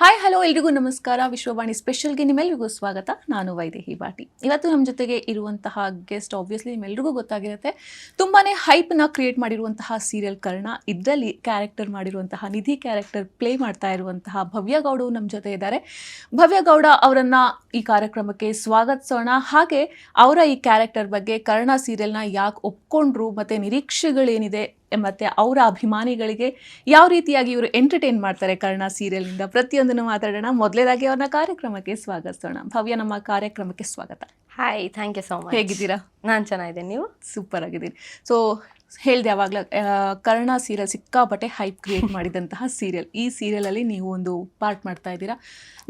Hi hello ಎಲ್ರಿಗೂ ನಮಸ್ಕಾರ. ವಿಶ್ವವಾಣಿ ಸ್ಪೆಷಲ್ಗೆ ನಿಮ್ಮೆಲ್ರಿಗೂ ಸ್ವಾಗತ. ನಾನು ವೈದೇಹಿ ಬಾಟಿ ಇವತ್ತು ನಮ್ಮ ಜೊತೆಗೆ ಇರುವಂತಹ ಗೆಸ್ಟ್ ಆಬ್ವಿಯಸ್ಲಿ ನಿಮ್ಮೆಲ್ರಿಗೂ ಗೊತ್ತಾಗಿರುತ್ತೆ. ತುಂಬಾ ಹೈಪ್ನ ಕ್ರಿಯೇಟ್ ಮಾಡಿರುವಂತಹ ಸೀರಿಯಲ್ ಕರ್ಣ, ಇದರಲ್ಲಿ ಕ್ಯಾರೆಕ್ಟರ್ ಮಾಡಿರುವಂತಹ, ನಿಧಿ ಕ್ಯಾರೆಕ್ಟರ್ ಪ್ಲೇ ಮಾಡ್ತಾ ಇರುವಂತಹ ಭವ್ಯ ಗೌಡ ನಮ್ಮ ಜೊತೆ ಇದ್ದಾರೆ. ಭವ್ಯ ಗೌಡ ಅವರನ್ನ ಈ ಕಾರ್ಯಕ್ರಮಕ್ಕೆ ಸ್ವಾಗತಿಸೋಣ. ಹಾಗೆ ಅವರ ಈ ಕ್ಯಾರೆಕ್ಟರ್ ಬಗ್ಗೆ ಕರ್ಣ ಸೀರಿಯಲ್ನ ಯಾಕೆ ಒಪ್ಕೊಂಡ್ರು, ಮತ್ತೆ ನಿರೀಕ್ಷೆಗಳೇನಿದೆ ಮತ್ತೆ ಅವರ ಅಭಿಮಾನಿಗಳಿಗೆ ಯಾವ ರೀತಿಯಾಗಿ ಇವರು ಎಂಟರ್ಟೈನ್ ಮಾಡ್ತಾರೆ ಕರ್ಣ ಸೀರಿಯಲ್ನಿಂದ ಪ್ರತಿಯೊಂದನ್ನು ಮಾತಾಡೋಣ. ಮೊದಲೇದಾಗಿ ಅವ್ರನ್ನ ಕಾರ್ಯಕ್ರಮಕ್ಕೆ ಸ್ವಾಗತಿಸೋಣ. ಭವ್ಯ ನಮ್ಮ ಕಾರ್ಯಕ್ರಮಕ್ಕೆ ಸ್ವಾಗತ. Hi thank you so much ಹೇಗಿದ್ದೀರಾ? ನಾನು ಚೆನ್ನಾಗಿದ್ದೀನಿ. ನೀವು? ಸೂಪರ್ ಆಗಿದ್ದೀನಿ. ಸೊ ಹೇಳ್ದೆ ಯಾವಾಗಲೂ ಕರ್ಣ ಸೀರಿಯಲ್ ಸಿಕ್ಕಾಪಟ್ಟೆ ಹೈಪ್ ಕ್ರಿಯೇಟ್ ಮಾಡಿದಂತಹ ಸೀರಿಯಲ್ ಈ ಸೀರಿಯಲಲ್ಲಿ ನೀವು ಒಂದು ಪಾರ್ಟ್ ಮಾಡ್ತಾ ಇದ್ದೀರಾ.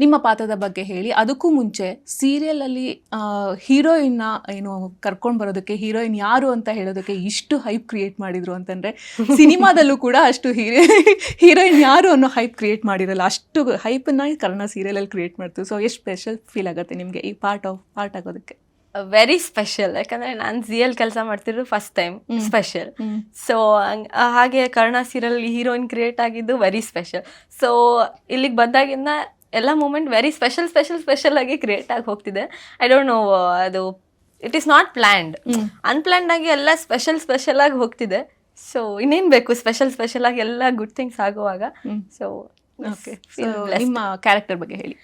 ನಿಮ್ಮ ಪಾತ್ರದ ಬಗ್ಗೆ ಹೇಳಿ. ಅದಕ್ಕೂ ಮುಂಚೆ ಸೀರಿಯಲಲ್ಲಿ ಹೀರೋಯಿನ್ನ ಏನು ಕರ್ಕೊಂಡು ಬರೋದಕ್ಕೆ ಹೀರೋಯಿನ್ ಯಾರು ಅಂತ ಹೇಳೋದಕ್ಕೆ ಇಷ್ಟು ಹೈಪ್ ಕ್ರಿಯೇಟ್ ಮಾಡಿದ್ರು ಅಂತಂದರೆ ಸಿನಿಮಾದಲ್ಲೂ ಕೂಡ ಅಷ್ಟು ಹೀರೋ ಹೀರೋಯಿನ್ ಯಾರು ಅನ್ನೋ ಹೈಪ್ ಕ್ರಿಯೇಟ್ ಮಾಡಿರಲ್ಲ. ಅಷ್ಟು ಹೈಪನ್ನ ಕರ್ಣ ಸೀರಿಯಲಲ್ಲಿ ಕ್ರಿಯೇಟ್ ಮಾಡ್ತೀವಿ ಸೊ ಎಷ್ಟು ಸ್ಪೆಷಲ್ ಫೀಲ್ ಆಗುತ್ತೆ ನಿಮಗೆ ಈ ಪಾರ್ಟ್ ಆಫ್ ಪಾರ್ಟ್ ಆಗೋದಕ್ಕೆ? ವೆರಿ ಸ್ಪೆಷಲ್ ಯಾಕಂದ್ರೆ ನಾನು ಸಿ ಎಲ್ ಕೆಲಸ ಮಾಡ್ತಿರೋದು ಫಸ್ಟ್ ಟೈಮ್. ಸ್ಪೆಷಲ್ ಸೊ ಹಾಗೆ ಕರ್ಣ ಸೀರಿಯಲ್ ಹೀರೋಯಿನ್ ಕ್ರಿಯೇಟ್ ಆಗಿದ್ದು ವೆರಿ ಸ್ಪೆಷಲ್ ಸೊ ಇಲ್ಲಿಗೆ ಬಂದಾಗಿಂದ ಎಲ್ಲ moment very special special special ಆಗಿ ಕ್ರಿಯೇಟ್ ಆಗಿ ಹೋಗ್ತಿದೆ. ಐ ಡೋಂಟ್ ನೋ ಅದು it is not planned. Unplanned ಆಗಿ ಎಲ್ಲ ಸ್ಪೆಷಲ್ ಸ್ಪೆಷಲ್ ಆಗಿ ಹೋಗ್ತಿದೆ. ಸೊ ಇನ್ನೇನು ಬೇಕು? ಸ್ಪೆಷಲ್ ಸ್ಪೆಷಲ್ ಆಗಿ ಎಲ್ಲ ಗುಡ್ ಥಿಂಗ್ಸ್ ಆಗುವಾಗ. ಸೊ ನಿಮ್ಮ ಕ್ಯಾರೆಕ್ಟರ್ ಬಗ್ಗೆ ಹೇಳಿ.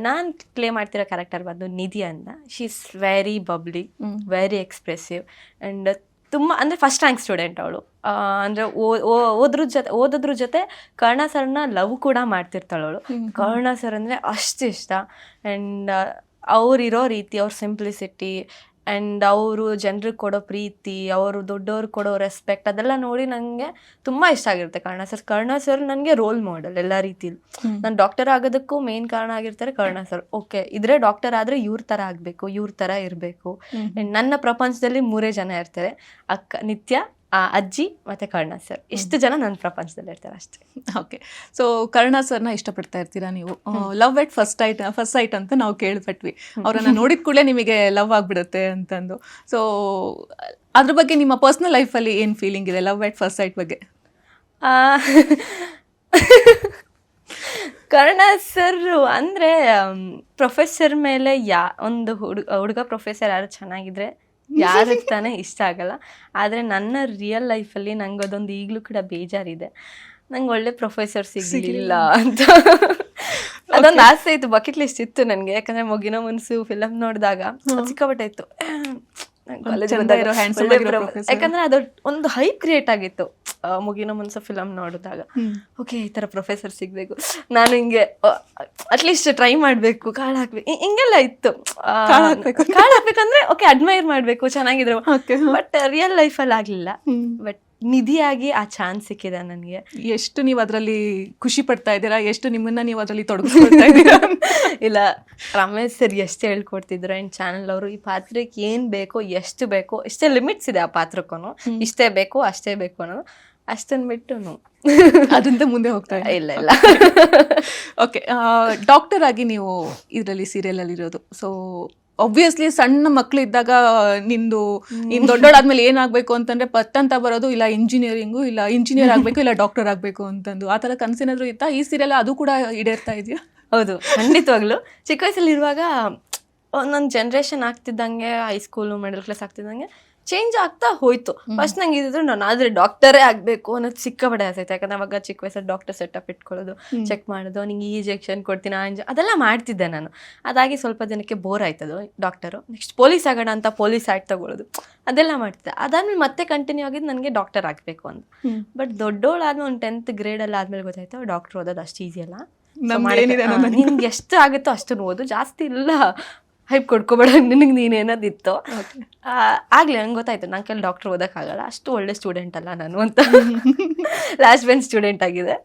ನಾನು ಪ್ಲೇ ಮಾಡ್ತಿರೋ ಕ್ಯಾರೆಕ್ಟರ್ ಬಂದು ನಿಧಿ ಅಂತ. She is very bubbly. Very expressive and ತುಂಬ ಅಂದರೆ ಫಸ್ಟ್ ರ್ಯಾಂಕ್ ಸ್ಟೂಡೆಂಟ್ ಅವಳು. ಅಂದರೆ ಓದ್ರ ಜೊತೆ ಓದೋದ್ರ ಜೊತೆ ಕರ್ಣ ಸರ್ನ ಲವ್ ಕೂಡ ಮಾಡ್ತಿರ್ತಾಳೆ ಅವಳು. ಹ್ಮ್. ಕರ್ಣ ಸರ್ ಅಂದರೆ ಅಷ್ಟು ಇಷ್ಟ. ಆ್ಯಂಡ್ ಅವ್ರಿರೋ ರೀತಿ ಅವ್ರ ಸಿಂಪ್ಲಿಸಿಟಿ ಆ್ಯಂಡ್ ಅವರು ಜನರಿಗೆ ಕೊಡೋ ಪ್ರೀತಿ ಅವರು ದೊಡ್ಡವ್ರು ಕೊಡೋ ರೆಸ್ಪೆಕ್ಟ್ ಅದೆಲ್ಲ ನೋಡಿ ನನಗೆ ತುಂಬ ಇಷ್ಟ ಆಗಿರುತ್ತೆ ಕರ್ಣ ಸರ್. ಕರ್ಣ ಸರ್ ನನಗೆ ರೋಲ್ ಮಾಡೆಲ್ ಎಲ್ಲ ರೀತಿಲಿ. ನಾನು ಡಾಕ್ಟರ್ ಆಗೋದಕ್ಕೂ ಮೇನ್ ಕಾರಣ ಆಗಿರ್ತಾರೆ ಕರ್ಣ ಸರ್. ಓಕೆ ಇದ್ರೆ ಡಾಕ್ಟರ್ ಆದರೆ ಇವ್ರ ಥರ ಆಗಬೇಕು ಇವ್ರ ಥರ ಇರಬೇಕು. ಅಂಡ್ ನನ್ನ ಪ್ರಪಂಚದಲ್ಲಿ ಮೂರೇ ಜನ ಇರ್ತಾರೆ. ಅಕ್ಕ ನಿತ್ಯ ಆ ಅಜ್ಜಿ ಮತ್ತು ಕರ್ಣ ಸರ್ ಇಷ್ಟು ಜನ ನನ್ನ ಪ್ರಪಂಚದಲ್ಲಿ ಇರ್ತಾರೆ ಅಷ್ಟೇ. ಓಕೆ. ಸೊ ಕರ್ಣ ಸರ್ನ ಇಷ್ಟಪಡ್ತಾ ಇರ್ತೀರಾ ನೀವು? Love at first eight first sight ಅಂತ ನಾವು ಕೇಳ್ಪಟ್ವಿ. ಅವರನ್ನ ನೋಡಿದ ಕೂಡಲೇ ನಿಮಗೆ ಲವ್ ಆಗಿಬಿಡುತ್ತೆ ಅಂತಂದು. ಸೊ ಅದ್ರ ಬಗ್ಗೆ ನಿಮ್ಮ ಪರ್ಸ್ನಲ್ ಲೈಫಲ್ಲಿ ಏನು ಫೀಲಿಂಗ್ ಇದೆ ಲವ್ ಎಟ್ ಫಸ್ಟ್ ಸೈಟ್ ಬಗ್ಗೆ? ಕರ್ಣ ಸರ್ ಅಂದರೆ ಪ್ರೊಫೆಸರ್ ಮೇಲೆ ಯಾ ಒಂದು ಹುಡುಗ ಹುಡುಗ ಪ್ರೊಫೆಸರ್ ಯಾರು ಚೆನ್ನಾಗಿದ್ರೆ ಯಾರಿಗೆ ತಾನೇ ಇಷ್ಟ ಆಗಲ್ಲ. ಆದರೆ ನನ್ನ ರಿಯಲ್ ಲೈಫಲ್ಲಿ ನಂಗೆ ಅದೊಂದು ಈಗಲೂ ಕೂಡ ಬೇಜಾರಿದೆ. ನಂಗೆ ಒಳ್ಳೆ ಪ್ರೊಫೆಸರ್ ಸಿಗಲಿಲ್ಲ ಅಂತ. ಅದೊಂದು ಆಸೆ ಇತ್ತು ಬಕೆಟ್ ಲಿಸ್ಟ್ ಇತ್ತು ನನಗೆ. ಯಾಕಂದ್ರೆ ಮೊಗಿನ ಮುನ್ಸು ಫಿಲಮ್ ನೋಡಿದಾಗ ಸಿಕ್ಕಾಪಟ್ಟೆ ಇತ್ತು. ಯಾಕಂದ್ರೆ ಅದು ಒಂದು ಹೈಪ್ ಕ್ರಿಯೇಟ್ ಆಗಿತ್ತು. ಮುಗಿನ ಮುನ್ಸ ಫಿಲಮ್ ನೋಡಿದಾಗ. ಓಕೆ ಈ ತರ ಪ್ರೊಫೆಸರ್ ಸಿಗ್ಬೇಕು. ನಾನು ಹಿಂಗೆ ಅಟ್ಲೀಸ್ಟ್ ಟ್ರೈ ಮಾಡ್ಬೇಕು. ಕಾಳು ಹಾಕ್ಬೇಕು. ಹಿಂಗೆಲ್ಲ ಇತ್ತು. ಕಾಳ ಕಾಳ್ ಹಾಕ್ಬೇಕು. ಕಾಳ್ ಹಾಕ್ಬೇಕಂದ್ರೆ ಓಕೆ ಅಡ್ಮೈರ್ ಮಾಡ್ಬೇಕು. ಚೆನ್ನಾಗಿದ್ರು. ಬಟ್ ರಿಯಲ್ ಲೈಫಲ್ಲಿ ಆಗ್ಲಿಲ್ಲ. ಬಟ್ ನಿಧಿಯಾಗಿ ಆ ಚಾನ್ಸ್ ಸಿಕ್ಕಿದೆ ನನಗೆ. ಎಷ್ಟು ನೀವು ಅದರಲ್ಲಿ ಖುಷಿ ಪಡ್ತಾ ಇದ್ದೀರಾ? ಎಷ್ಟು ನಿಮ್ಮನ್ನ ನೀವು ಅದರಲ್ಲಿ ತೊಡಗಿಸ್ಕೊಳ್ತಾ ಇದ್ದೀರಾ? ಇಲ್ಲ ರಮೇಶ್ ಸರ್ ಎಷ್ಟು ಹೇಳ್ಕೊಡ್ತಿದ್ರು ಆ್ಯಂಡ್ ಚಾನಲ್ ಅವರು? ಈ ಪಾತ್ರಕ್ಕೆ ಏನು ಬೇಕೋ ಎಷ್ಟು ಬೇಕೋ ಇಷ್ಟೇ ಲಿಮಿಟ್ಸ್ ಇದೆ ಆ ಪಾತ್ರಕ್ಕೂ ಇಷ್ಟೇ ಬೇಕೋ ಅಷ್ಟೇ ಬೇಕು ಅನ್ನೋದು ಅಷ್ಟನ್ನು ಬಿಟ್ಟು ಅದಂತ ಮುಂದೆ ಹೋಗ್ತಾ ಇಲ್ಲ ಇಲ್ಲ. ಓಕೆ ಡಾಕ್ಟರ್ ಆಗಿ ನೀವು ಇದರಲ್ಲಿ ಸೀರಿಯಲಲ್ಲಿ ಇರೋದು ಸೊ ಒಬ್ವಿಯಸ್ಲಿ ಸಣ್ಣ ಮಕ್ಳು ಇದ್ದಾಗ ನಿಂದು ನಿಮ್ ದೊಡ್ಡೋಳಾದ್ಮೇಲೆ ಏನಾಗಬೇಕು ಅಂತಂದ್ರೆ ಪತ್ತಂತ ಬರೋದು ಇಲ್ಲ ಇಂಜಿನಿಯರಿಂಗು ಇಲ್ಲ ಇಂಜಿನಿಯರ್ ಆಗಬೇಕು, ಇಲ್ಲ ಡಾಕ್ಟರ್ ಆಗಬೇಕು ಅಂತಂದು. ಆ ಥರ ಕನಸೇನಾದ್ರು ಇತ್ತಾ? ಈ ಸೀರಿಯಲ್ ಅದು ಕೂಡ ಈಡೇರ್ತಾ ಇದೆಯಾ? ಹೌದು, ಖಂಡಿತವಾಗ್ಲು. ಚಿಕ್ಕ ವಯಸ್ಸಲ್ಲಿ ಇರುವಾಗ ಒಂದೊಂದು ಜನ್ರೇಷನ್ ಆಗ್ತಿದ್ದಂಗೆ ಹೈಸ್ಕೂಲು ಮಿಡಲ್ ಕ್ಲಾಸ್ ಆಗ್ತಿದ್ದಂಗೆ ಚೇಂಜ್ ಆಗ್ತಾ ಹೋಯ್ತು. ಫಸ್ಟ್ ನಂಗೆ ಇದ್ರು ನಾನು ಆದ್ರೆ ಡಾಕ್ಟರೇ ಆಗ್ಬೇಕು ಅನ್ನೋದು ಸಿಕ್ಕಾಪಡೆ ಆಸೆ ಇತ್ತು ಯಾಕಂದ್ರೆ ಅವಾಗ ಚಿಕ್ಕ ವಯಸ್ಸಲ್ಲಿ ಡಾಕ್ಟರ್ ಸೆಟಪ್ ಇಟ್ಕೊಳ್ಳೋದು ಚೆಕ್ ಮಾಡೋದು ನಿಂಗೆ ಈ ಇಂಜೆಕ್ಷನ್ ಕೊಡ್ತೀನಿ ಆ ಇಂಜೆ ಅದೆಲ್ಲ ಮಾಡ್ತಿದ್ದೆ ನಾನು. ಅದಾಗಿ ಸ್ವಲ್ಪ ದಿನಕ್ಕೆ ಬೋರ್ ಆಯ್ತದು ಡಾಕ್ಟರು ನೆಕ್ಸ್ಟ್ ಪೊಲೀಸ್ ಆಗೋಣ ಅಂತ ಪೊಲೀಸ್ ಆ್ಯಕ್ಟ್ ತಗೊಳ್ಳೋದು ಅದೆಲ್ಲ ಮಾಡ್ತಿದ್ದೆ. ಅದಾದ್ಮೇಲೆ ಮತ್ತೆ ಕಂಟಿನ್ಯೂ ಆಗಿದ್ದು ನನಗೆ ಡಾಕ್ಟರ್ ಆಗಬೇಕು ಅಂತ ಬಟ್ ದೊಡ್ಡೋಳಾದ್ಮೇಲೆ ಒಂದು ಟೆಂತ್ ಗ್ರೇಡಲ್ಲಿ ಆದ್ಮೇಲೆ ಗೊತ್ತಾಯ್ತು ಡಾಕ್ಟರ್ ಓದೋದು ಅಷ್ಟು ಈಸಿ ಅಲ್ಲ. ನಿಮ್ಗೆ ನಿನ್ಗೆ. ಎಷ್ಟು ಆಗುತ್ತೋ ಅಷ್ಟನ್ನು ಓದು. ಜಾಸ್ತಿ ಇಲ್ಲ. ಹೈಪ್ ಕೊಡ್ಕೊಬೇಡ ನಿನಗೆ ನೀನೇನೋದಿತ್ತು ಆಗಲಿ ನಂಗೆ ಗೊತ್ತಾಯ್ತು ನನ್ನ ಕೈಲಿ ಡಾಕ್ಟರ್ ಓದೋಕ್ಕಾಗಲ್ಲ ಅಷ್ಟು ಒಳ್ಳೆ ಸ್ಟೂಡೆಂಟ್ ಅಲ್ಲ ನಾನು ಅಂತ. ಲಾಸ್ಟ್ ಬೆಂಚ್ ಸ್ಟೂಡೆಂಟ್ ಆಗಿದೆ.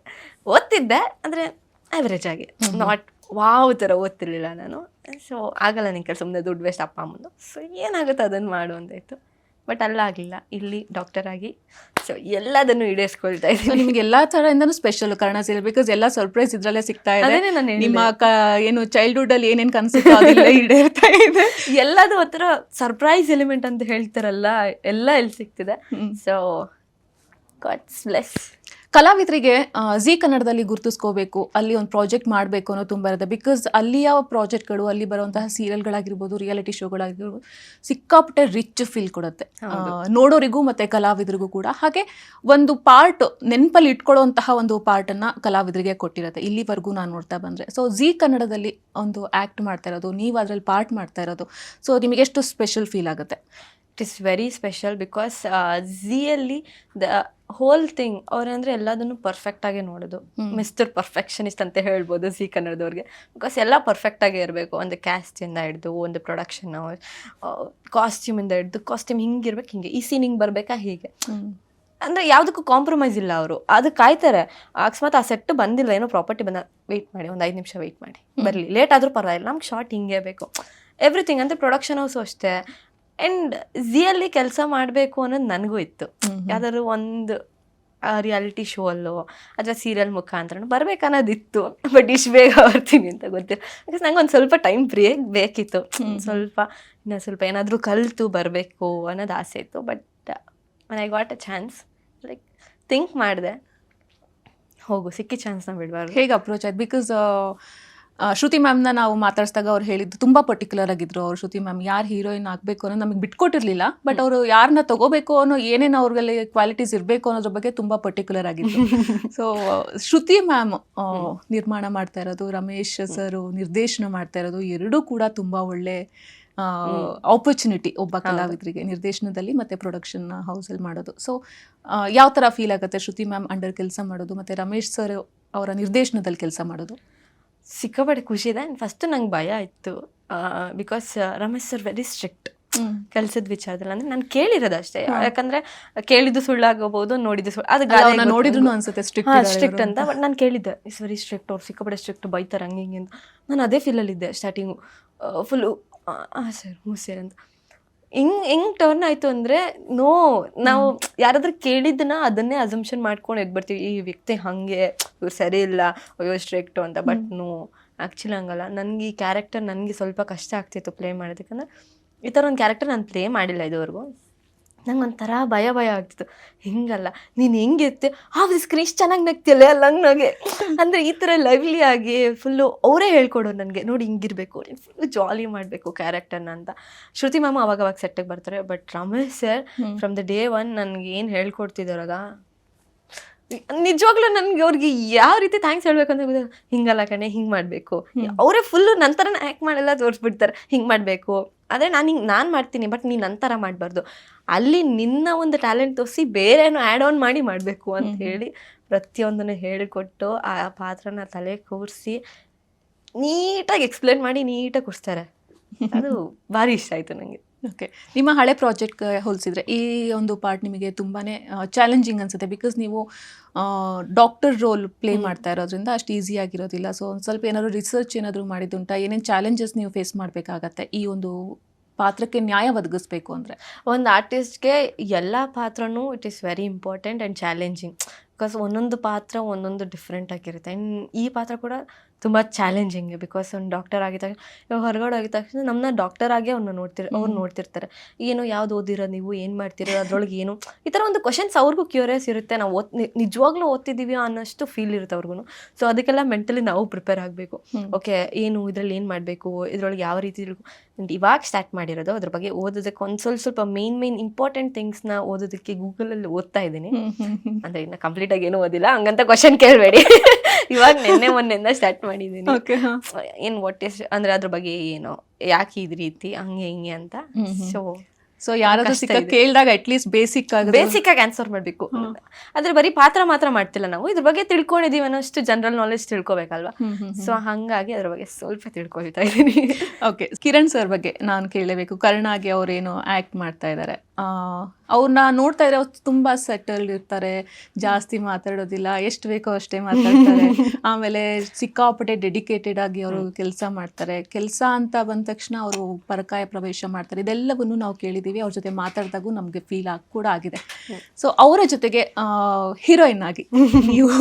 ಓದ್ತಿದ್ದೆ ಅಂದರೆ ಆ್ಯಾವ್ರೇಜ್ ಆಗಿ. ನಾಟ್ ವಾವ್ ಥರ ಓದ್ತಿರ್ಲಿಲ್ಲ ನಾನು. ಸೊ ಆಗಲ್ಲ ನಿನ್ನ ಕೆಲಸ ಸುಮ್ಮನೆ ದುಡ್ಡು ವೇಸ್ಟ್ ಅಪ್ಪ ಅಮ್ಮಂದು. ಸೊ ಏನಾಗುತ್ತೆ ಅದನ್ನು ಮಾಡು ಅಂತಾಯಿತು ಬಟ್ ಅಲ್ಲ ಆಗಲಿಲ್ಲ ಇಲ್ಲಿ ಡಾಕ್ಟರ್ ಆಗಿ. ಸೊ ಎಲ್ಲದನ್ನು ಈಡೇರಿಸ್ಕೊಳ್ತಾ ಇದ್ದೀನಿ. ನಿಮ್ಗೆ ಎಲ್ಲಾ ತರದಿಂದನೂ ಸ್ಪೆಷಲ್ ಕಾರಣ ಸೇರಿ ಬಿಕಾಸ್ ಎಲ್ಲ ಸರ್ಪ್ರೈಸ್ ಇದ್ರಲ್ಲೇ ಸಿಗ್ತಾ ಇದೆ. ನಾನು ನಿಮ್ಮ ಕ ಏನು ಚೈಲ್ಡ್ಹುಡ್ ಅಲ್ಲಿ ಏನೇನ್ ಕನ್ಸುತ್ತೋ ಅದೆಲ್ಲ ಈಡೇರ್ತಾ ಇದೆ. ಎಲ್ಲದು ಒಂಥರ ಸರ್ಪ್ರೈಸ್ ಎಲಿಮೆಂಟ್ ಅಂತ ಹೇಳ್ತಾರಲ್ಲ ಎಲ್ಲ ಎಲ್ಲಿ ಸಿಗ್ತಿದೆ. ಸೊ ಗಾಡ್ಸ್ ಬ್ಲೆಸ್ ಕಲಾವಿದರಿಗೆ ಜಿ ಕನ್ನಡದಲ್ಲಿ ಗುರುತಿಸ್ಕೋಬೇಕು ಅಲ್ಲಿ ಒಂದು ಪ್ರಾಜೆಕ್ಟ್ ಮಾಡಬೇಕು ಅನ್ನೋ ತುಂಬ ಇರುತ್ತೆ. ಬಿಕಾಸ್ ಅಲ್ಲಿಯ ಪ್ರಾಜೆಕ್ಟ್ಗಳು ಅಲ್ಲಿ ಬರುವಂತಹ ಸೀರಿಯಲ್ಗಳಾಗಿರ್ಬೋದು ರಿಯಾಲಿಟಿ ಶೋಗಳಾಗಿರ್ಬೋದು ಸಿಕ್ಕಾಪಟ್ಟೆ ರಿಚ್ ಫೀಲ್ ಕೊಡುತ್ತೆ. ನೋಡೋರಿಗೂ ಮತ್ತು ಕಲಾವಿದರಿಗೂ ಕೂಡ. ಹಾಗೆ ಒಂದು ಪಾರ್ಟ್ ನೆನಪಲ್ಲಿ ಇಟ್ಕೊಳ್ಳುವಂತಹ ಒಂದು ಪಾರ್ಟನ್ನು ಕಲಾವಿದರಿಗೆ ಕೊಟ್ಟಿರುತ್ತೆ. ಇಲ್ಲಿವರೆಗೂ ನಾನು ನೋಡ್ತಾ ಬಂದರೆ. ಸೊ ಜಿ ಕನ್ನಡದಲ್ಲಿ ಒಂದು ಆ್ಯಕ್ಟ್ ಮಾಡ್ತಾ ಇರೋದು ನೀವು ಅದರಲ್ಲಿ ಪಾರ್ಟ್ ಮಾಡ್ತಾ ಇರೋದು. ಸೊ ನಿಮಗೆ ಎಷ್ಟು ಸ್ಪೆಷಲ್ ಫೀಲ್ ಆಗುತ್ತೆ? It is very special because ಝಿಯಲ್ಲಿ the whole thing ಅವ್ರಂದ್ರೆ ಎಲ್ಲದನ್ನು ಪರ್ಫೆಕ್ಟ್ ಆಗಿ ನೋಡೋದು. ಮಿಸ್ಟರ್ ಪರ್ಫೆಕ್ಷನಿಸ್ಟ್ ಅಂತ ಹೇಳ್ಬೋದು ಸಿ ಕನ್ನಡದವ್ರಿಗೆ. ಬಿಕಾಸ್ ಎಲ್ಲ ಪರ್ಫೆಕ್ಟ್ ಆಗಿ ಇರಬೇಕು. ಒಂದು ಕ್ಯಾಸ್ಟಿಂದ ಹಿಡ್ದು ಒಂದು ಪ್ರೊಡಕ್ಷನ್ ಕಾಸ್ಟ್ಯೂಮಿಂದ ಹಿಡ್ದು ಕಾಸ್ಟ್ಯೂಮ್ ಹಿಂಗಿರ್ಬೇಕು ಹಿಂಗೆ. ಈ ಸೀನ್ ಹಿಂಗೆ ಬರಬೇಕಾ ಹೀಗೆ. ಅಂದರೆ ಯಾವುದಕ್ಕೂ ಕಾಂಪ್ರಮೈಸ್ ಇಲ್ಲ ಅವರು. ಅದು ಕಾಯ್ತಾರೆ. ಅಕಸ್ಮಾತ್ ಆ ಸೆಟ್ ಬಂದಿಲ್ಲ ಏನೋ ಪ್ರಾಪರ್ಟಿ ಬಂದ ವೆಯ್ಟ್ ಮಾಡಿ ಒಂದು ಐದು ನಿಮಿಷ ವೆಯ್ಟ್ ಮಾಡಿ. ಬರಲಿ. ಲೇಟ್ ಆದರೂ ಪರವಾಗಿಲ್ಲ. ನಮ್ಗೆ ಶಾರ್ಟ್ ಹಿಂಗೆ ಬೇಕು. ಎವ್ರಿಥಿಂಗ್ ಅಂದರೆ ಪ್ರೊಡಕ್ಷನ್ ಹೌಸು ಅಷ್ಟೇ. ಆ್ಯಂಡ್ ಝಿಯಲ್ಲಿ ಕೆಲಸ ಮಾಡಬೇಕು ಅನ್ನೋದು ನನಗೂ ಇತ್ತು. ಯಾವ್ದಾದ್ರು ಒಂದು ರಿಯಾಲಿಟಿ ಶೋ ಅಲ್ಲೋ ಅಥವಾ ಸೀರಿಯಲ್ ಮುಖಾಂತರ ಬರ್ಬೇಕನ್ನೋದಿತ್ತು ಬಟ್ ಇಷ್ಟು ಬೇಗ ಬರ್ತೀನಿ ಅಂತ ಗೊತ್ತಿಲ್ಲ. ಬಿಕಾಸ್ ನಂಗೆ ಒಂದು ಸ್ವಲ್ಪ ಟೈಮ್ ಫ್ರೀ ಬೇಕಿತ್ತು. ಸ್ವಲ್ಪ ಇನ್ನೂ ಸ್ವಲ್ಪ ಏನಾದರೂ ಕಲಿತು ಬರಬೇಕು ಅನ್ನೋದು ಆಸೆ ಇತ್ತು. But man I got a chance like think ಮಾಡಿದೆ. ಹೋಗು ಸಿಕ್ಕಿ ಚಾನ್ಸ್ನ ಬಿಡಬಾರ್ದು. ಹೇಗೆ ಅಪ್ರೋಚ್ ಆಯ್ತು? ಬಿಕಾಸ್ ಶ್ರುತಿ ಮ್ಯಾಮ್ನ ನಾವು ಮಾತಾಡಿಸಿದಾಗ ಅವ್ರು ಹೇಳಿದ್ದು ತುಂಬಾ ಪರ್ಟಿಕ್ಯುಲರ್ ಆಗಿದ್ರು. ಅವ್ರು ಶ್ರುತಿ ಮ್ಯಾಮ್ ಯಾರು ಹೀರೋಯಿನ್ ಆಗಬೇಕು ಅನ್ನೋ ನಮಗೆ ಬಿಟ್ಕೊಟ್ಟಿರಲಿಲ್ಲ ಬಟ್ ಅವರು ಯಾರನ್ನ ತಗೋಬೇಕು ಅನ್ನೋ ಏನೇನು ಅವ್ರಲ್ಲಿ ಕ್ವಾಲಿಟೀಸ್ ಇರಬೇಕು ಅನ್ನೋದ್ರ ಬಗ್ಗೆ ತುಂಬಾ ಪರ್ಟಿಕ್ಯುಲರ್ ಆಗಿದ್ರು. ಸೊ ಶ್ರುತಿ ಮ್ಯಾಮ್ ನಿರ್ಮಾಣ ಮಾಡ್ತಾ ಇರೋದು ರಮೇಶ್ ಸರ್ ನಿರ್ದೇಶನ ಮಾಡ್ತಾ ಇರೋದು ಎರಡೂ ಕೂಡ ತುಂಬಾ ಒಳ್ಳೆ ಆಪರ್ಚುನಿಟಿ ಒಬ್ಬ ಕಲಾವಿದರಿಗೆ ನಿರ್ದೇಶನದಲ್ಲಿ ಮತ್ತೆ ಪ್ರೊಡಕ್ಷನ್ ಹೌಸಲ್ಲಿ ಮಾಡೋದು. ಸೊ ಯಾವ ಥರ ಫೀಲ್ ಆಗುತ್ತೆ ಶ್ರುತಿ ಮ್ಯಾಮ್ ಅಂಡರ್ ಕೆಲಸ ಮಾಡೋದು ಮತ್ತೆ ರಮೇಶ್ ಸರ್ ಅವರ ನಿರ್ದೇಶನದಲ್ಲಿ ಕೆಲಸ ಮಾಡೋದು? ಸಿಕ್ಕಾಪಟ್ಟೆ ಖುಷಿ ಇದೆ. ಆ್ಯಂಡ್ ಫಸ್ಟು ನಂಗೆ ಭಯ ಇತ್ತು. Because Ramesh sir very strict ಕೆಲಸದ ವಿಚಾರದಲ್ಲಿ. ಅಂದ್ರೆ ನಾನು ಕೇಳಿರೋದು ಅಷ್ಟೇ. ಯಾಕಂದ್ರೆ ಕೇಳಿದ್ದು ಸುಳ್ಳಾಗಬಹುದು ನೋಡಿದ್ದು ಸುಳ್ಳು. ಅದು ನೋಡಿದ್ರು ಅನ್ಸುತ್ತೆ ಸ್ಟ್ರಿಕ್ಟ್ ಸ್ಟ್ರಿಕ್ಟ್ ಅಂತ. ಬಟ್ ನಾನು ಕೇಳಿದ್ದೆ ಇಸ್ ವೆರಿ ಸ್ಟ್ರಿಕ್ಟ್ ಅವ್ರು ಸಿಕ್ಕಾಪಟ್ಟೆ ಸ್ಟ್ರಿಕ್ಟ್ ಬೈತಾರೆ ಹಂಗೆ ಹಿಂಗೆ ಅಂತ. ನಾನು ಅದೇ ಫೀಲಲ್ಲಿದ್ದೆ ಸ್ಟಾರ್ಟಿಂಗು ಫುಲ್ಲು ಹಾಂ ಸರ್ ಹ್ಞೂ ಸರ್ ಅಂತ. ಹಿಂಗ್ ಹೆಂಗ್ ಟರ್ನ್ ಆಯ್ತು ಅಂದ್ರೆ ನೋ ನಾವು ಯಾರಾದ್ರೂ ಕೇಳಿದ್ದನ್ನ ಅದನ್ನೇ ಅಸಂಪ್ಷನ್ ಮಾಡ್ಕೊಂಡು ಎದ್ ಬರ್ತೀವಿ ಈ ವ್ಯಕ್ತಿ ಹಂಗೆ ಇವ್ರು ಸರಿ ಇಲ್ಲ ಅಯ್ಯೋ ಸ್ಟ್ರಿಕ್ಟ್ ಅಂತ. ಬಟ್ ನೋ ಆಕ್ಚುಲಿ ಹಂಗಲ್ಲ. ನನಗೆ ಈ ಕ್ಯಾರೆಕ್ಟರ್ ನನಗೆ ಸ್ವಲ್ಪ ಕಷ್ಟ ಆಗ್ತಿತ್ತು ಪ್ಲೇ ಮಾಡೋದಕ್ಕಂದ್ರೆ ಈ ಥರ ಒಂದು ಕ್ಯಾರೆಕ್ಟರ್ ನಾನು ಪ್ಲೇ ಮಾಡಿಲ್ಲ ಇದುವರೆಗೂ. ನಂಗೆ ಒಂಥರ ಭಯ ಭಯ ಆಗ್ತಿತ್ತು. ಹಿಂಗಲ್ಲ ನೀನು ಹೆಂಗಿರ್ತಿ ಆ ಸ್ಕ್ರೀನ್ ಚೆನ್ನಾಗಿ ನಗ್ತಿಯಲ್ಲ ಅಲ್ಲ ಹಂಗೆ ನಗೆ. ಅಂದರೆ ಈ ಥರ ಲವ್ಲಿ ಆಗಿ ಫುಲ್ಲು ಅವರೇ ಹೇಳ್ಕೊಡೋರು ನನಗೆ. ನೋಡಿ ಹಿಂಗಿರ್ಬೇಕು. ಫುಲ್ ಜಾಲಿ ಮಾಡಬೇಕು ಕ್ಯಾರೆಕ್ಟರ್ನ ಅಂತ. ಶ್ರುತಿ ಮ್ಯಾಮ್ ಅವಾಗ ಅವಾಗ ಸೆಟ್ಟಿಗೆ ಬರ್ತಾರೆ but Ramesh sir from the day one ನನಗೆ ಏನು ಹೇಳ್ಕೊಡ್ತಿದ್ದಾರಲ್ಲ ನಿಜವಾಗ್ಲೂ ನನ್ಗೆ ಅವ್ರಿಗೆ ಯಾವ ರೀತಿ ಥ್ಯಾಂಕ್ಸ್ ಹೇಳ್ಬೇಕು ಅಂತ ಗೊತ್ತಿಲ್ಲ. ಹಿಂಗಲ್ಲ ಕಣೆ ಹಿಂಗೆ ಮಾಡಬೇಕು. ಅವರೇ ಫುಲ್ಲು ನಂತರ ಆ್ಯಕ್ಟ್ ಮಾಡೆಲ್ಲ ತೋರಿಸ್ಬಿಡ್ತಾರೆ. ಹಿಂಗೆ ಮಾಡಬೇಕು. ಆದರೆ ನಾನು ಹಿಂಗೆ ನಾನು ಮಾಡ್ತೀನಿ ಬಟ್ ನೀನು ನಂತರ ಮಾಡಬಾರ್ದು. ಅಲ್ಲಿ ನಿನ್ನ ಒಂದು ಟ್ಯಾಲೆಂಟ್ ತೋರಿಸಿ ಬೇರೆನೂ ಆ್ಯಡ್ ಆನ್ ಮಾಡಿ ಮಾಡಬೇಕು ಅಂತ ಹೇಳಿ ಪ್ರತಿಯೊಂದನ್ನು ಹೇಳಿಕೊಟ್ಟು ಆ ಪಾತ್ರನ ತಲೆ ಕೂರಿಸಿ ನೀಟಾಗಿ ಎಕ್ಸ್ಪ್ಲೇನ್ ಮಾಡಿ ನೀಟಾಗಿ ಕೂರಿಸ್ತಾರೆ ಅದು ಭಾರಿ ಇಷ್ಟ ಆಯಿತು ನನಗೆ ಓಕೆ ನಿಮ್ಮ ಹಳೆ ಪ್ರಾಜೆಕ್ಟ್ಗೆ ಹೋಲಿಸಿದ್ರೆ ಈ ಒಂದು ಪಾರ್ಟ್ ನಿಮಗೆ ತುಂಬಾ ಚಾಲೆಂಜಿಂಗ್ ಅನ್ಸುತ್ತೆ ಬಿಕಾಸ್ ನೀವು ಡಾಕ್ಟರ್ ರೋಲ್ ಪ್ಲೇ ಮಾಡ್ತಾ ಇರೋದ್ರಿಂದ ಅಷ್ಟು ಈಸಿ ಆಗಿರೋದಿಲ್ಲ. ಸೊ ಒಂದು ಸ್ವಲ್ಪ ಏನಾದರೂ ರಿಸರ್ಚ್ ಏನಾದರೂ ಮಾಡಿದ್ದುಂಟಾ? ಏನೇನು ಚಾಲೆಂಜಸ್ ನೀವು ಫೇಸ್ ಮಾಡಬೇಕಾಗತ್ತೆ ಈ ಒಂದು ಪಾತ್ರಕ್ಕೆ ನ್ಯಾಯ ಒದಗಿಸ್ಬೇಕು ಅಂದರೆ? ಒಂದು ಆರ್ಟಿಸ್ಟ್ಗೆ ಎಲ್ಲ ಪಾತ್ರನೂ it is very important and challenging because ಒಂದೊಂದು ಪಾತ್ರ ಒಂದೊಂದು ಡಿಫ್ರೆಂಟ್ ಆಗಿರುತ್ತೆ. ಆ್ಯಂಡ್ ಈ ಪಾತ್ರ ಕೂಡ ತುಂಬ ಚಾಲೆಂಜಿಂಗ್ ಬಿಕಾಸ್ ಒಂದು ಡಾಕ್ಟರ್ ಆಗಿದ ತಕ್ಷಣ ಇವಾಗ ಹೊರಗಡೆ ಆಗಿದ ತಕ್ಷಣ ನಮ್ಮನ್ನ ಡಾಕ್ಟರ್ ಆಗಿ ಅವ್ರನ್ನ ನೋಡ್ತಿರ್ ಅವ್ರು ನೋಡ್ತಿರ್ತಾರೆ. ಏನು ಯಾವ್ದು ಓದಿರೋ ನೀವು ಏನು ಮಾಡ್ತೀರೋ ಅದ್ರೊಳಗೆ ಏನು? ಈ ಥರ ಒಂದು ಕ್ವಶನ್ಸ್ ಅವ್ರಿಗೂ ಕ್ಯೂರಿಯಸ್ ಇರುತ್ತೆ. ನಾವು ಓದ್ ನಿಜವಾಗ್ಲೂ ಓದ್ತಿದ್ದೀವಿ ಅನ್ನೋಷ್ಟು ಫೀಲ್ ಇರುತ್ತೆ ಅವ್ರಿಗೂ ಸೊ ಅದಕ್ಕೆಲ್ಲ ಮೆಂಟಲಿ ನಾವು ಪ್ರಿಪೇರ್ ಆಗಬೇಕು. ಓಕೆ ಏನು ಇದರಲ್ಲಿ ಏನು ಮಾಡಬೇಕು ಇದ್ರೊಳಗೆ ಯಾವ ರೀತಿ ಇವಾಗ ಸ್ಟಾರ್ಟ್ ಮಾಡಿರೋದು ಅದ್ರ ಬಗ್ಗೆ ಓದೋದಕ್ಕೆ ಒಂದು ಸ್ವಲ್ಪ ಸ್ವಲ್ಪ ಮೇನ್ ಮೇನ್ ಇಂಪಾರ್ಟೆಂಟ್ ಥಿಂಗ್ಸ್ನ ಓದೋದಕ್ಕೆ ಗೂಗಲಲ್ಲಿ ಓದ್ತಾ ಇದ್ದೀನಿ. ಅಂದ್ರೆ ಇನ್ನು ಕಂಪ್ಲೀಟ್ ಆಗಿ ಏನೂ ಓದಿಲ್ಲ. ಹಂಗಂತ ಕ್ವಶನ್ ಕೇಳಬೇಡಿ. ಇವಾಗ ನಿನ್ನೆ ಮೊನ್ನೆಯಿಂದ ಸ್ಟಾರ್ಟ್ ಮಾಡಿದ್ದೀನಿ ಏನ್ ವಾಟ್ ಒಟ್ಟೆ ಅಂದ್ರೆ ಅದ್ರ ಬಗ್ಗೆ ಏನು ಯಾಕೆ ಇದ್ ರೀತಿ ಹಂಗೆ ಹಿಂಗೆ ಅಂತ. ಸೊ ಸೊ ಯಾರಾದ್ರೂ ಸಿಕ್ಕ ಕೇಳಿದಾಗ ಅಟ್ಲೀಸ್ಟ್ ಬೇಸಿಕ್ ಆಗಿ ಬೇಸಿಕ್ ಆಗಿ ಆನ್ಸರ್ ಮಾಡಬೇಕು. ಅಂದ್ರೆ ಬರೀ ಪಾತ್ರ ಮಾತ್ರ ಮಾಡ್ತಿಲ್ಲ ನಾವು. ಇದ್ರ ಬಗ್ಗೆ ತಿಳ್ಕೊಂಡಿದೀವಿ ಅನ್ನೋಷ್ಟು ಜನರಲ್ ನಾಲೆಜ್ ತಿಳ್ಕೊಬೇಕಲ್ವಾ? ಸೊ ಹಂಗಾಗಿ ಅದ್ರ ಬಗ್ಗೆ ಸ್ವಲ್ಪ ತಿಳ್ಕೊಳ್ತಾ ಇದ್ದೀನಿ. ಓಕೆ ಕಿರಣ್ ಸರ್ ಬಗ್ಗೆ ನಾನು ಕೇಳಬೇಕು. ಆಗಿ ಅವ್ರೇನು ಆಕ್ಟ್ ಮಾಡ್ತಾ ಇದ್ದಾರೆ ಅವ್ರನ್ನ ನೋಡ್ತಾ ಇದ್ರೆ ಅವ್ರು ತುಂಬಾ ಸೆಟಲ್ಡ್ ಇರ್ತಾರೆ. ಜಾಸ್ತಿ ಮಾತಾಡೋದಿಲ್ಲ. ಎಷ್ಟು ಬೇಕೋ ಅಷ್ಟೇ ಮಾತಾಡ್ತಾರೆ. ಆಮೇಲೆ ಸಿಕ್ಕಾಪಟ್ಟೆ ಡೆಡಿಕೇಟೆಡ್ ಆಗಿ ಅವರು ಕೆಲಸ ಮಾಡ್ತಾರೆ. ಕೆಲಸ ಅಂತ ಬಂದ ತಕ್ಷಣ ಅವರು ಪರಕಾಯ ಪ್ರವೇಶ ಮಾಡ್ತಾರೆ. ಇದೆಲ್ಲವನ್ನು ನಾವು ಕೇಳಿದ್ದೀವಿ ಅವ್ರ ಜೊತೆ ಮಾತಾಡಿದಾಗೂ ನಮಗೆ ಫೀಲ್ ಆಗಿ ಕೂಡ ಆಗಿದೆ. ಸೊ ಅವರ ಜೊತೆಗೆ ಹೀರೋಯಿನ್ ಆಗಿ ನೀವು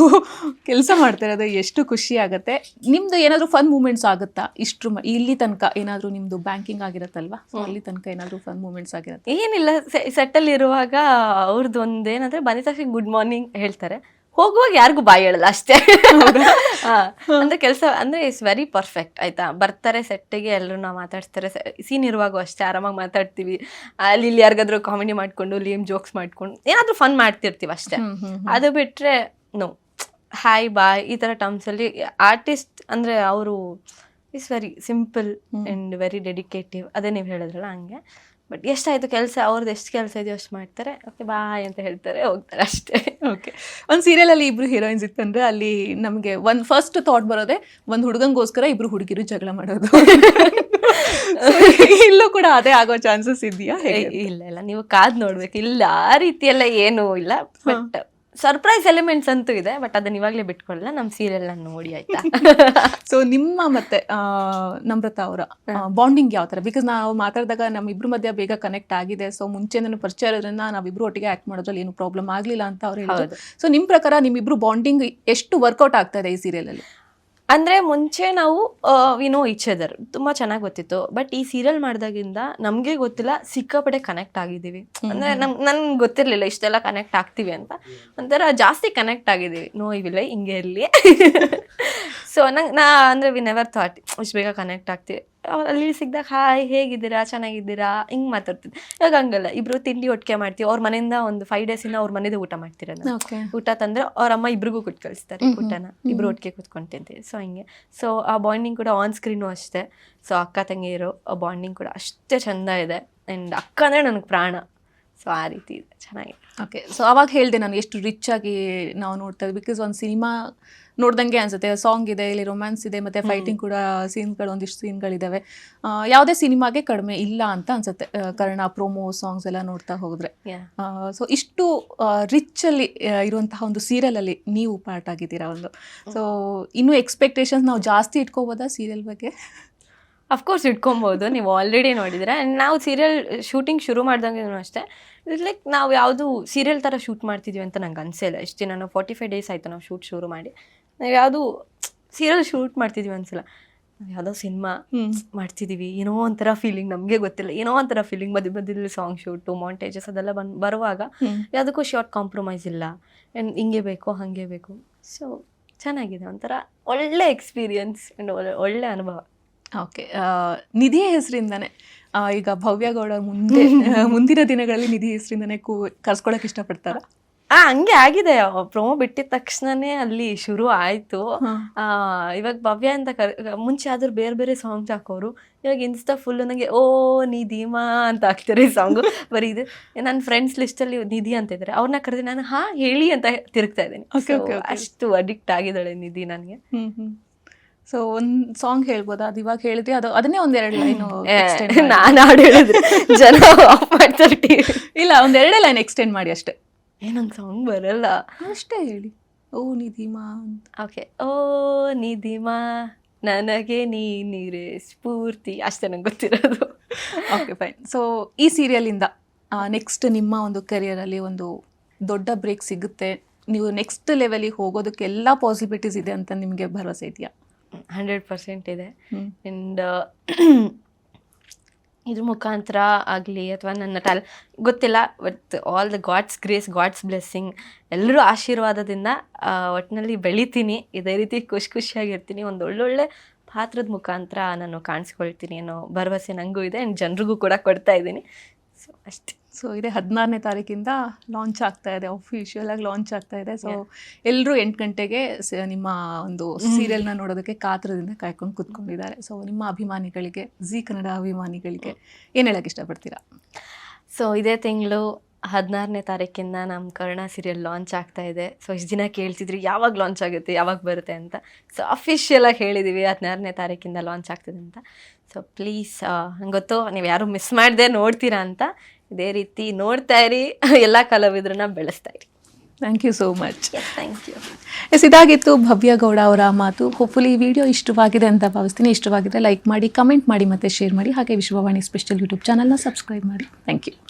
ಕೆಲಸ ಮಾಡ್ತಿರೋದು ಎಷ್ಟು ಖುಷಿ ಆಗುತ್ತೆ. ನಿಮ್ದು ಏನಾದರೂ ಫನ್ ಮೂಮೆಂಟ್ಸ್ ಆಗುತ್ತಾ? ಇಷ್ಟು ಇಲ್ಲಿ ತನಕ ಏನಾದರೂ ನಿಮ್ಮದು ಬ್ಯಾಂಕಿಂಗ್ ಆಗಿರತ್ತಲ್ವಾ? ಅಲ್ಲಿ ತನಕ ಏನಾದರೂ ಫನ್ ಮೂಮೆಂಟ್ಸ್ ಆಗಿರುತ್ತೆ? ಏನಿಲ್ಲ ಸೆಟ್ಟಲ್ಲಿರುವಾಗ ಅವ್ರದ್ದು ಒಂದೇನಂದ್ರೆ ಬಂದಿದ ತಕ್ಷಣ ಗುಡ್ ಮಾರ್ನಿಂಗ್ ಹೇಳ್ತಾರೆ. ಹೋಗುವಾಗ ಯಾರಿಗೂ ಬಾಯಿ ಹೇಳಲ್ಲ ಅಷ್ಟೇ. ಅಂದ್ರೆ ಕೆಲಸ ಅಂದ್ರೆ ಇಟ್ಸ್ ವೆರಿ ಪರ್ಫೆಕ್ಟ್ ಆಯ್ತಾ? ಬರ್ತಾರೆ ಸೆಟ್ಟಿಗೆ ಎಲ್ಲರೂ ನಾವು ಮಾತಾಡ್ತಾರೆ ಸೀನ್ ಇರುವಾಗೂ ಅಷ್ಟೇ ಆರಾಮಾಗಿ ಮಾತಾಡ್ತೀವಿ. ಅಲ್ಲಿ ಇಲ್ಲಿ ಯಾರಿಗಾದ್ರೂ ಕಾಮಿಡಿ ಮಾಡ್ಕೊಂಡು ಲಿಯಮ್ ಜೋಕ್ಸ್ ಮಾಡ್ಕೊಂಡು ಏನಾದ್ರೂ ಫನ್ ಮಾಡ್ತಿರ್ತೀವಿ ಅಷ್ಟೇ. ಅದು ಬಿಟ್ರೆ ನೋ ಹಾಯ್ ಬಾಯ್ ಈ ಥರ ಟರ್ಮ್ಸ್ ಅಲ್ಲಿ ಆರ್ಟಿಸ್ಟ್ ಅಂದ್ರೆ ಅವರು is very simple and very dedicative ಅದೇ ನೀವು ಹೇಳಿದ್ರಲ್ಲ ಹಂಗೆ. ಬಟ್ ಎಷ್ಟಾಯಿತು ಕೆಲಸ? ಅವ್ರದ್ದು ಎಷ್ಟು ಕೆಲಸ ಇದೆಯೋ ಅಷ್ಟು ಮಾಡ್ತಾರೆ. ಓಕೆ ಬಾಯ್ ಅಂತ ಹೇಳ್ತಾರೆ. ಹೋಗ್ತಾರೆ ಅಷ್ಟೇ. ಓಕೆ ಒಂದು ಸೀರಿಯಲಲ್ಲಿ ಇಬ್ರು ಹೀರೋಯಿನ್ಸ್ ಇತ್ತಂದ್ರೆ ಅಲ್ಲಿ ನಮಗೆ ಒಂದು ಫಸ್ಟ್ ಥಾಟ್ ಬರೋದೇ ಒಂದು ಹುಡುಗಂಗೋಸ್ಕರ ಇಬ್ರು ಹುಡುಗಿರು ಜಗಳ ಮಾಡೋದು. ಇಲ್ಲೂ ಕೂಡ ಅದೇ ಆಗೋ ಚಾನ್ಸಸ್ ಇದೆಯಾ? ಇಲ್ಲ ಇಲ್ಲ. ನೀವು ಕಾದ್ ನೋಡ್ಬೇಕು. ಇಲ್ಲ ಆ ರೀತಿಯೆಲ್ಲ ಏನೂ ಇಲ್ಲ. ಬಟ್ ಸರ್ಪ್ರೈಸ್ ಎಲಿಮೆಂಟ್ಸ್ ಅಂತೂ ಇದೆ ಬಟ್ ಅದನ್ನ ಇವಾಗಲೇ ಬಿಟ್ಕೊಳ್ಳಲ್ಲ ನಮ್ಮ ಸೀರಿಯಲ್ ನೋಡಿ ಆಯ್ತಾ? ಸೊ ನಿಮ್ಮ ಮತ್ತೆ ನಮ್ರತಾ ಅವರ ಬಾಂಡಿಂಗ್ ಯಾವ ತರ? ಬಿಕಾಸ್ ನಾವು ಮಾತಾಡಿದಾಗ ನಮ್ಮ ಇಬ್ರು ಮಧ್ಯ ಬೇಗ ಕನೆಕ್ಟ್ ಆಗಿದೆ ಸೊ ಮುಂಚೆನೇ ಪರಿಚಯ ಇರೋದ್ರಿಂದ ನಾವಿಬ್ರು ಒಟ್ಟಿಗೆ ಆಕ್ಟ್ ಮಾಡೋದ್ರಲ್ಲಿ ಏನು ಪ್ರಾಬ್ಲಮ್ ಆಗಲಿಲ್ಲ ಅಂತ ಅವ್ರು ಹೇಳಿದ್ರು. ಸೊ ನಿಮ್ಮ ಪ್ರಕಾರ ನಿಮ್ಮಿಬ್ರು ಬಾಂಡಿಂಗ್ ಎಷ್ಟು ವರ್ಕೌಟ್ ಆಗ್ತಾ ಇದೆ ಈ ಸೀರಿಯಲ್ ಅಲ್ಲಿ? ಅಂದ್ರೆ ಮುಂಚೆ ನಾವು ವಿ ನೋ ಈಚ್ ಅದರ್ ತುಂಬಾ ಚೆನ್ನಾಗಿ ಗೊತ್ತಿತ್ತು. ಬಟ್ ಈ ಸೀರಿಯಲ್ ಮಾಡಿದಾಗಿಂದ ನಮ್ಗೆ ಗೊತ್ತಿಲ್ಲ ಸಿಕ್ಕಾಪಟ್ಟೆ ಕನೆಕ್ಟ್ ಆಗಿದ್ದೀವಿ. ಅಂದ್ರೆ ನಮ್ ನನ್ಗೆ ಗೊತ್ತಿರ್ಲಿಲ್ಲ ಇಷ್ಟೆಲ್ಲ ಕನೆಕ್ಟ್ ಆಗ್ತೀವಿ ಅಂತ. ಒಂಥರ ಜಾಸ್ತಿ ಕನೆಕ್ಟ್ ಆಗಿದ್ದೀವಿ. ನೋ ಇವಿಲ್ಲ ಹಿಂಗೆ ಇರಲಿ. ಸೊ ನಂಗೆ ನಾ ಅಂದ್ರೆ ವಿ ನೆವರ್ ಥಾಟ್ ಇಷ್ಟು ಬೇಗ ಕನೆಕ್ಟ್ ಆಗ್ತೀವಿ. ಅಲ್ಲಿ ಸಿಗ್ದಾಗ ಹಾಯ್ ಹೇಗಿದ್ದೀರಾ? ಚೆನ್ನಾಗಿದ್ದೀರಾ? ಹಿಂಗೆ ಮಾತಾಡ್ತಿದ್ದೆ. ಇವಾಗ ಹಂಗಲ್ಲ ಇಬ್ರು ತಿಂಡಿ ಒಟ್ಟಿಗೆ ಮಾಡ್ತೀವಿ. ಅವ್ರ ಮನೆಯಿಂದ ಒಂದು ಫೈವ್ ಇಂದ ಅವ್ರ ಮನೆಯದೇ ಊಟ ಮಾಡ್ತಿರೋದು. ಊಟ ತಂದ್ರೆ ಅವ್ರ ಅಮ್ಮ ಇಬ್ರಿಗೂ ಕೊಟ್ಟು ಕಳಿಸ್ತಾರೆ ಊಟನ. ಇಬ್ರು ಒಟ್ಟಿಗೆ ಕೂತ್ಕೊಂತೀನಿ ತಿಂತೀವಿ ಸೊ ಹಿಂಗೆ. ಸೊ ಆ ಬಾಂಡಿಂಗ್ ಕೂಡ ಆನ್ ಸ್ಕ್ರೀನು ಅಷ್ಟೇ. ಸೊ ಅಕ್ಕ ತಂಗಿಯರು ಆ ಬಾಂಡಿಂಗ್ ಕೂಡ ಅಷ್ಟೇ ಚಂದ ಇದೆ. ಆ್ಯಂಡ್ ಅಕ್ಕ ಅಂದರೆ ನನಗೆ ಪ್ರಾಣ. ಸೊ ಆ ರೀತಿ ಇದೆ. ಚೆನ್ನಾಗಿದೆ. ಓಕೆ ಸೊ ಅವಾಗ ಹೇಳಿದೆ ನಾನು ಎಷ್ಟು ರಿಚ್ ಆಗಿ ನಾವು ನೋಡ್ತಾ ಇದ್ವಿ. ಬಿಕಾಸ್ ಒಂದು ಸಿನಿಮಾ ನೋಡ್ದಂಗೆ ಅನ್ಸುತ್ತೆ. ಸಾಂಗ್ ಇದೆ ಇಲ್ಲಿ ರೊಮ್ಯಾನ್ಸ್ ಇದೆ ಮತ್ತೆ ಫೈಟಿಂಗ್ ಕೂಡ ಸೀನ್ಗಳು ಒಂದಿಷ್ಟು ಸೀನ್ಗಳಿದಾವೆ ಯಾವುದೇ ಸಿನಿಮಾಗೆ ಕಡಿಮೆ ಇಲ್ಲ ಅಂತ ಅನ್ಸುತ್ತೆ. ಕನ್ನಡ ಕರ್ಣ ಪ್ರೋಮೋ ಸಾಂಗ್ಸ್ ಎಲ್ಲ ನೋಡ್ತಾ ಹೋದ್ರೆ. ಸೊ ಇಷ್ಟು ರಿಚ್ ಅಲ್ಲಿ ಇರುವಂತಹ ಒಂದು ಸೀರಿಯಲ್ ಅಲ್ಲಿ ನೀವು ಪಾರ್ಟ್ ಆಗಿದ್ದೀರಾ ಒಂದು? ಸೊ ಇನ್ನು ಎಕ್ಸ್ಪೆಕ್ಟೇಷನ್ಸ್ ನಾವು ಜಾಸ್ತಿ ಇಟ್ಕೋಬೋದಾ ಸೀರಿಯಲ್ ಬಗ್ಗೆ? ಅಫ್ಕೋರ್ಸ್ ಇಟ್ಕೊಬೋದು. ನೀವು ಆಲ್ರೆಡಿ ನೋಡಿದ್ರೆ. ಆ್ಯಂಡ್ ನಾವು ಸೀರಿಯಲ್ ಶೂಟಿಂಗ್ ಶುರು ಮಾಡ್ದಂಗೆ ಅಷ್ಟೇ. ಲೈಕ್ ನಾವು ಯಾವುದು ಸೀರಿಯಲ್ ಥರ ಶೂಟ್ ಮಾಡ್ತಿದ್ವಿ ಅಂತ ನಂಗೆ ಅನಿಸಿಲ್ಲ. ಇಷ್ಟು ದಿನ ನಾವು ಫಾರ್ಟಿ ಫೈವ್ ಡೇಸ್ ಆಯಿತು ನಾವು ಶೂಟ್ ಶುರು ಮಾಡಿ. ನಾವು ಯಾವುದು ಸೀರಿಯಲ್ ಶೂಟ್ ಮಾಡ್ತಿದ್ವಿ ಅನಿಸಿಲ್ಲ. ನಾವು ಯಾವುದೋ ಸಿನಿಮಾ ಮಾಡ್ತಿದ್ದೀವಿ ಏನೋ ಒಂಥರ ಫೀಲಿಂಗ್ ನಮಗೆ ಗೊತ್ತಿಲ್ಲ. ಏನೋ ಒಂಥರ ಫೀಲಿಂಗ್ ಮಧ್ಯ ಮಧ್ಯದಲ್ಲಿ ಸಾಂಗ್ ಶೂಟು ಮಾಂಟೇಜಸ್ ಅದೆಲ್ಲ ಬಂದು ಬರುವಾಗ. ಯಾವುದಕ್ಕೂ ಶಾರ್ಟ್ ಕಾಂಪ್ರಮೈಸ್ ಇಲ್ಲ. ಆ್ಯಂಡ್ ಹಿಂಗೆ ಬೇಕು ಹಾಗೆ ಬೇಕು. ಸೊ ಚೆನ್ನಾಗಿದೆ. ಒಂಥರ ಒಳ್ಳೆ ಎಕ್ಸ್ಪೀರಿಯನ್ಸ್ ಆ್ಯಂಡ್ ಒಳ್ಳೆ ಒಳ್ಳೆ ಅನುಭವ. ಓಕೆ ನಿಧಿಯ ಹೆಸರಿಂದನೇ. ಈಗ ಭವ್ಯ ಗೌಡ ಮುಂದೆ ಮುಂದಿನ ದಿನಗಳಲ್ಲಿ ನಿಧಿ ಹೆಸರಿಂದಾನೆ ಕೂ ಕರ್ಸ್ಕೊಳಕ್ ಇಷ್ಟಪಡ್ತಾರ? ಆ ಹಂಗೆ ಆಗಿದೆ. ಪ್ರೊಮೋ ಬಿಟ್ಟಿದ ತಕ್ಷಣನೇ ಅಲ್ಲಿ ಶುರು ಆಯ್ತು. ಇವಾಗ ಭವ್ಯ ಅಂತ ಕರ್ ಮುಂಚೆ ಆದ್ರೂ ಬೇರೆ ಬೇರೆ ಸಾಂಗ್ಸ್ ಹಾಕೋರು. ಇವಾಗ ಇನ್ಸ್ಟಾ ಫುಲ್ ನನಗೆ ಓ ನಿಧಿಮಾ ಅಂತ ಹಾಕ್ತಾರೆ ಈ ಸಾಂಗು ಬರೀ ಇದು. ನನ್ನ ಫ್ರೆಂಡ್ಸ್ ಲಿಸ್ಟಲ್ಲಿ ನಿಧಿ ಅಂತ ಇದ್ದಾರೆ ಅವ್ರನ್ನ ಕರೆದು ನಾನು ಹಾ ಹೇಳಿ ಅಂತ ತಿರುಗ್ತಾ ಇದ್ದೀನಿ. ಅಷ್ಟು ಅಡಿಕ್ಟ್ ಆಗಿದ್ದಾಳೆ ನಿಧಿ ನನಗೆ. ಸೊ ಒಂದ್ ಸಾಂಗ್ ಹೇಳ್ಬೋದಾ? ಅದು ಇವಾಗ ಹೇಳಿದ್ರೆ ಅದು ಅದನ್ನೇ ಒಂದೆರಡು ಲೈನ್ ನಾನು ಹಾಡು ಹೇಳಿದ್ರೆ ಜನ ಆಫ್ ಮಾಡ್ತಾರೆ. ಟಿವಿ ಇಲ್ಲ ಒಂದೆರಡೇ ಲೈನ್ ಎಕ್ಸ್ಟೆಂಡ್ ಮಾಡಿ ಅಷ್ಟೇ. ಏ ನಂಗೆ ಸಾಂಗ್ ಬರಲ್ಲ. ಅಷ್ಟೇ ಹೇಳಿ. ಓ ನಿಧಿಮಾ ಓಕೆ. ಓ ನಿಧಿಮಾ ನನಗೆ ನೀನಿರೆ ಸ್ಫೂರ್ತಿ. ಅಷ್ಟೇ ನಂಗೆ ಗೊತ್ತಿರೋದು. ಓಕೆ ಫೈನ್ ಸೊ ಈ ಸೀರಿಯಲಿಂದ ನೆಕ್ಸ್ಟ್ ನಿಮ್ಮ ಒಂದು ಕೆರಿಯರಲ್ಲಿ ಒಂದು ದೊಡ್ಡ ಬ್ರೇಕ್ ಸಿಗುತ್ತೆ. ನೀವು ನೆಕ್ಸ್ಟ್ ಲೆವೆಲಿಗೆ ಹೋಗೋದಕ್ಕೆ ಎಲ್ಲ ಪಾಸಿಬಿಲಿಟೀಸ್ ಇದೆ ಅಂತ ನಿಮಗೆ ಭರವಸೆ ಇದೆಯಾ? ಹಂಡ್ರೆಡ್ ಪರ್ಸೆಂಟ್ ಇದೆ. ಆ್ಯಂಡ್ ಇದ್ರ ಮುಖಾಂತರ ಆಗಲಿ ಅಥವಾ ನನ್ನ ಟ್ಯಾಲ್ ಗೊತ್ತಿಲ್ಲ but all the God's grace God's blessing ಎಲ್ಲರೂ ಆಶೀರ್ವಾದದಿಂದ ಒಟ್ಟಿನಲ್ಲಿ ಬೆಳಿತೀನಿ. ಇದೇ ರೀತಿ ಖುಷಿ ಖುಷಿಯಾಗಿರ್ತೀನಿ. ಒಂದು ಒಳ್ಳೊಳ್ಳೆ ಪಾತ್ರದ ಮುಖಾಂತರ ನಾನು ಕಾಣಿಸ್ಕೊಳ್ತೀನಿ ಅನ್ನೋ ಭರವಸೆ ನನಗೂ ಇದೆ. ಆ್ಯಂಡ್ ಜನರಿಗೂ ಕೂಡ ಕೊಡ್ತಾ ಇದ್ದೀನಿ. ಸೊ ಅಷ್ಟೇ. ಸೊ ಇದೆ ಹದಿನಾರನೇ ತಾರೀಕಿಂದ ಲಾಂಚ್ ಆಗ್ತಾ ಇದೆ ಅಫಿಷಿಯಲ್ ಆಗಿ ಲಾಂಚ್ ಆಗ್ತಾ ಇದೆ. ಸೊ ಎಲ್ಲರೂ ಎಂಟು ಗಂಟೆಗೆ ನಿಮ್ಮ ಒಂದು ಸೀರಿಯಲ್ನ ನೋಡೋದಕ್ಕೆ ಕಾತರದಿಂದ ಕಾಯ್ಕೊಂಡು ಕೂತ್ಕೊಂಡಿದ್ದಾರೆ. ಸೊ ನಿಮ್ಮ ಅಭಿಮಾನಿಗಳಿಗೆ ಜಿ ಕನ್ನಡ ಅಭಿಮಾನಿಗಳಿಗೆ ಏನು ಹೇಳಕ್ಕೆ ಇಷ್ಟಪಡ್ತೀರಾ? ಸೊ ಇದೇ ತಿಂಗಳು ಹದಿನಾರನೇ ತಾರೀಕಿಂದ ನಮ್ಮ ಕರ್ಣ ಸೀರಿಯಲ್ ಲಾಂಚ್ ಆಗ್ತಾ ಇದೆ. ಸೊ ಇಷ್ಟು ದಿನ ಕೇಳ್ತಿದ್ರಿ ಯಾವಾಗ ಲಾಂಚ್ ಆಗುತ್ತೆ ಯಾವಾಗ ಬರುತ್ತೆ ಅಂತ. ಸೊ ಅಫಿಷಿಯಲಾಗಿ ಹೇಳಿದ್ದೀವಿ ಹದಿನಾರನೇ ತಾರೀಕಿಂದ ಲಾಂಚ್ ಆಗ್ತದೆ ಅಂತ. ಸೊ ಪ್ಲೀಸ್ ನಂಗೆ ಗೊತ್ತು ನೀವು ಯಾರು ಮಿಸ್ ಮಾಡದೆ ನೋಡ್ತೀರಾ ಅಂತ ಇದೇ ರೀತಿ ನೋಡ್ತಾ ಇರಿ. ಎಲ್ಲ ಕಲಾವಿದ್ರನ್ನ ಬೆಳೆಸ್ತಾ ಇರಿ. Thank you so much thank you yes ಇದಾಗಿತ್ತು ಭವ್ಯ ಗೌಡ ಅವರ ಮಾತು. ಹೋಪ್ಫುಲಿ ಈ ವಿಡಿಯೋ ಇಷ್ಟವಾಗಿದೆ ಅಂತ ಭಾವಿಸ್ತೀನಿ. ಇಷ್ಟವಾಗಿದ್ರೆ ಲೈಕ್ ಮಾಡಿ ಕಮೆಂಟ್ ಮಾಡಿ ಮತ್ತೆ ಶೇರ್ ಮಾಡಿ. ಹಾಗೆ ವಿಶ್ವವಾಣಿ ಸ್ಪೆಷಲ್ ಯೂಟ್ಯೂಬ್ ಚಾನಲ್ನ ಸಬ್ಸ್ಕ್ರೈಬ್ ಮಾಡಿ. Thank you